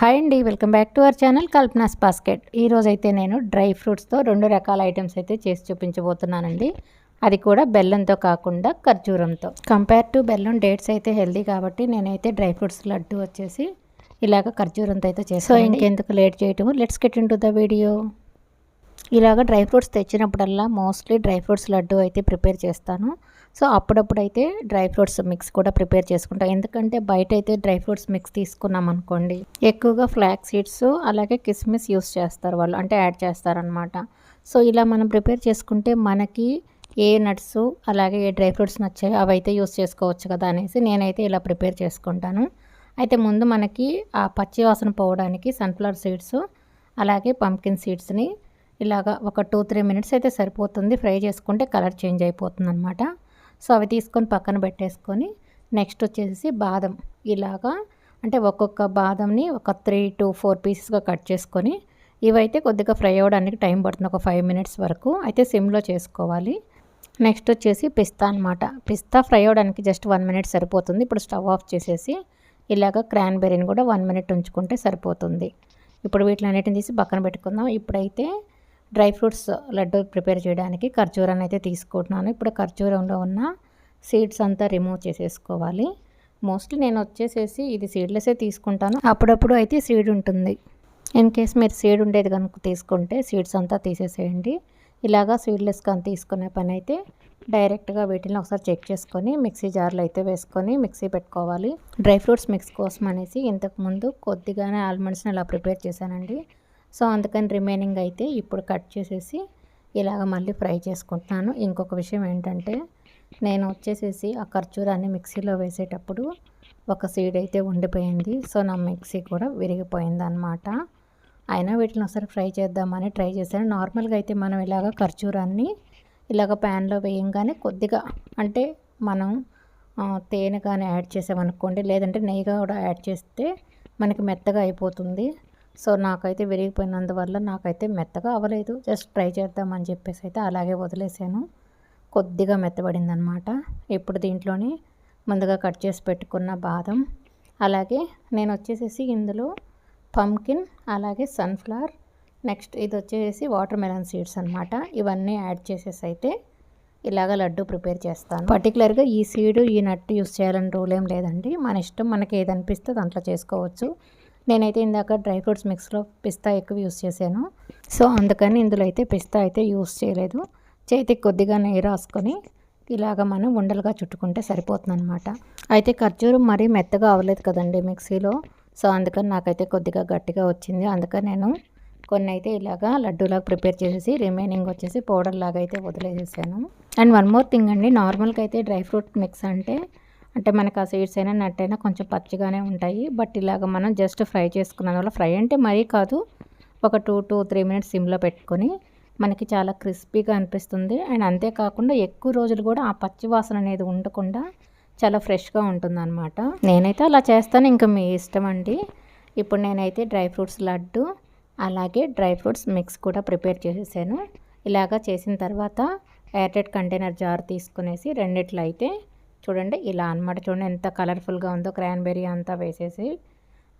Hi అండి welcome back to our channel Kalpana's basket. ఈరోజు అయితే నేను డ్రై ఫ్రూట్స్తో రెండు రకాల ఐటమ్స్ అయితే చేసి చూపించబోతున్నానండి. అది కూడా బెల్లంతో కాకుండా ఖర్జూరంతో. కంపేర్ టు బెల్లం డేట్స్ అయితే హెల్దీ కాబట్టి నేనైతే డ్రై ఫ్రూట్స్ లడ్డు వచ్చేసి ఇలాగ ఖర్జూరంతో అయితే చేస్తాను సో ఇంకెందుకు లేట్ చేయటము? Let's get into the video ఇలాగ డ్రై ఫ్రూట్స్ తెచ్చినప్పుడల్లా మోస్ట్లీ డ్రై ఫ్రూట్స్ లడ్డు అయితే ప్రిపేర్ చేస్తాను. సో అప్పుడప్పుడు అయితే డ్రై ఫ్రూట్స్ మిక్స్ కూడా ప్రిపేర్ చేసుకుంటాం. ఎందుకంటే బయట అయితే డ్రై ఫ్రూట్స్ మిక్స్ తీసుకున్నాం అనుకోండి ఎక్కువగా ఫ్లాక్ సీడ్స్ అలాగే కిస్మిస్ యూస్ చేస్తారు వాళ్ళు అంటే యాడ్ చేస్తారనమాట. సో ఇలా మనం ప్రిపేర్ చేసుకుంటే మనకి ఏ నట్స్ అలాగే ఏ డ్రై ఫ్రూట్స్ నచ్చాయో అవి అయితే యూస్ చేసుకోవచ్చు కదా అనేసి నేనైతే ఇలా ప్రిపేర్ చేసుకుంటాను. అయితే ముందు మనకి ఆ పచ్చి వాసన పోవడానికి సన్ఫ్లవర్ సీడ్స్ అలాగే పంకిన్ సీడ్స్ని ఇలాగా ఒక టూ త్రీ మినిట్స్ అయితే సరిపోతుంది. ఫ్రై చేసుకుంటే కలర్ చేంజ్ అయిపోతుంది అనమాట సో అవి తీసుకొని పక్కన పెట్టేసుకొని నెక్స్ట్ వచ్చేసి బాదం. ఇలాగా అంటే ఒక్కొక్క బాదంని ఒక త్రీ టు ఫోర్ పీసెస్గా కట్ చేసుకొని ఇవైతే కొద్దిగా ఫ్రై అవ్వడానికి టైం పడుతుంది. ఒక ఫైవ్ మినిట్స్ వరకు అయితే సిమ్లో చేసుకోవాలి. నెక్స్ట్ వచ్చేసి పిస్తా అనమాట పిస్తా ఫ్రై అవ్వడానికి జస్ట్ వన్ మినిట్ సరిపోతుంది. ఇప్పుడు స్టవ్ ఆఫ్ చేసేసి ఇలాగ క్రాన్బెర్రీని కూడా వన్ మినిట్ ఉంచుకుంటే సరిపోతుంది. ఇప్పుడు వీటిని తీసి పక్కన పెట్టుకుందాం. ఇప్పుడైతే డ్రై ఫ్రూట్స్ లడ్డు ప్రిపేర్ చేయడానికి ఖర్జూరాన్ని అయితే తీసుకుంటున్నాను. ఇప్పుడు ఖర్జూరంలో ఉన్న సీడ్స్ అంతా రిమూవ్ చేసేసుకోవాలి. మోస్ట్లీ నేను వచ్చేసేసి ఇది సీడ్లెస్సే తీసుకుంటాను. అప్పుడప్పుడు అయితే సీడ్ ఉంటుంది. ఇన్ కేస్ మీరు సీడ్ ఉండేది కనుక తీసుకుంటే సీడ్స్ అంతా తీసేసేయండి. ఇలాగా సీడ్లెస్ కానీ తీసుకునే పని అయితే డైరెక్ట్గా వీటిని ఒకసారి చెక్ చేసుకొని మిక్సీ జార్లో అయితే వేసుకొని మిక్సీ పెట్టుకోవాలి. డ్రై ఫ్రూట్స్ మిక్స్ కోసం అనేసి ఇంతకుముందు కొద్దిగానే ఆల్మండ్స్ని ఇలా ప్రిపేర్ చేశానండి. సో అందుకని రిమైనింగ్ అయితే ఇప్పుడు కట్ చేసేసి ఇలాగ మళ్ళీ ఫ్రై చేసుకుంటున్నాను. ఇంకొక విషయం ఏంటంటే నేను వచ్చేసేసి ఆ ఖర్చూరాన్ని మిక్సీలో వేసేటప్పుడు ఒక సీడ్ అయితే ఉండిపోయింది. సో నా మిక్సీ కూడా విరిగిపోయింది అనమాట అయినా వీటిని ఒకసారి ఫ్రై చేద్దామని ట్రై చేశాను. నార్మల్గా అయితే మనం ఇలాగ ఖర్చూరాన్ని ఇలాగ ప్యాన్లో వేయంగానే కొద్దిగా అంటే మనం తేనె కానీ యాడ్ చేసామనుకోండి లేదంటే నెయ్యి కూడా యాడ్ చేస్తే మనకి మెత్తగా అయిపోతుంది. సో నాకైతే విరిగిపోయినందువల్ల నాకైతే మెత్తగా అవ్వలేదు. జస్ట్ ట్రై చేద్దామని చెప్పేసి అయితే అలాగే వదిలేసాను. కొద్దిగా మెత్తబడింది అనమాట ఇప్పుడు దీంట్లోని ముందుగా కట్ చేసి పెట్టుకున్న బాదం అలాగే నేను వచ్చేసేసి ఇందులో పంకిన్ అలాగే సన్ఫ్లవర్ నెక్స్ట్ ఇది వచ్చేసి వాటర్ మెలన్ సీడ్స్ అనమాట. ఇవన్నీ యాడ్ చేసేసి అయితే ఇలాగ లడ్డు ప్రిపేర్ చేస్తాను. పర్టికులర్గా ఈ సీడు ఈ నట్టు యూస్ చేయాలని రూల్ ఏం లేదండి. మన ఇష్టం మనకి ఏది అనిపిస్తే దాంట్లో చేసుకోవచ్చు. నేనైతే ఇందాక డ్రై ఫ్రూట్స్ మిక్స్లో పిస్తా ఎక్కువ యూస్ చేశాను. సో అందుకని ఇందులో అయితే పిస్తా అయితే యూస్ చేయలేదు. చేతికి కొద్దిగా నెయ్యి రాసుకొని ఇలాగ మనం ఉండలుగా చుట్టుకుంటే సరిపోతుందన్నమాట. అయితే ఖర్జూరం మరీ మెత్తగా అవ్వలేదు కదండి మిక్సీలో. సో అందుకని నాకైతే కొద్దిగా గట్టిగా వచ్చింది. అందుకని నేను కొన్ని అయితే ఇలాగా లడ్డూలాగా ప్రిపేర్ చేసేసి రిమైనింగ్ వచ్చేసి పౌడర్ లాగా అయితే వదిలేసేసాను. అండ్ వన్ మోర్ థింగ్ అండి నార్మల్గా అయితే డ్రై ఫ్రూట్ మిక్స్ అంటే అంటే మనకు ఆ సీడ్స్ అయినా నట్ అయినా కొంచెం పచ్చిగానే ఉంటాయి. బట్ ఇలాగ మనం జస్ట్ ఫ్రై చేసుకున్న వల్ల ఫ్రై అంటే మరీ కాదు ఒక టూ టూ త్రీ మినిట్స్ సిమ్లో పెట్టుకొని మనకి చాలా క్రిస్పీగా అనిపిస్తుంది. అండ్ అంతేకాకుండా ఎక్కువ రోజులు కూడా ఆ పచ్చి వాసన అనేది ఉండకుండా చాలా ఫ్రెష్గా ఉంటుంది అనమాట నేనైతే అలా చేస్తాను ఇంకా మీ ఇష్టం అండి. ఇప్పుడు నేనైతే డ్రై ఫ్రూట్స్ లడ్డు అలాగే డ్రై ఫ్రూట్స్ మిక్స్ కూడా ప్రిపేర్ చేసేసాను. ఇలాగా చేసిన తర్వాత ఎయిర్టెడ్ కంటైనర్ జార్ తీసుకునేసి రెండిట్లో అయితే చూడండి ఇలా అనమాట చూడండి ఎంత కలర్ఫుల్గా ఉందో క్రాన్బెర్రీ అంతా వేసేసి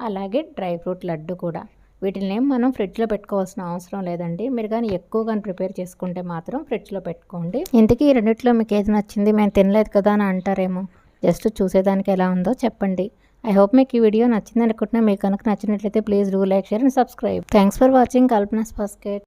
అలాగే డ్రై ఫ్రూట్ లడ్డు కూడా. వీటిని మనం ఫ్రిడ్జ్లో పెట్టుకోవాల్సిన అవసరం లేదండి. మీరు కానీ ఎక్కువగా ప్రిపేర్ చేసుకుంటే మాత్రం ఫ్రిడ్జ్లో పెట్టుకోండి. ఇంతకీ ఈ రెండిట్లో మీకు ఏది నచ్చింది? మేము తినలేదు కదా అని అంటారేమో. జస్ట్ చూసేదానికి ఎలా ఉందో చెప్పండి. ఐ హోప్ మీకు ఈ వీడియో నచ్చింది అనుకుంటున్నా. మీకు కనుక నచ్చినట్లయితే please do like share and subscribe thanks for watching Kalpana's basket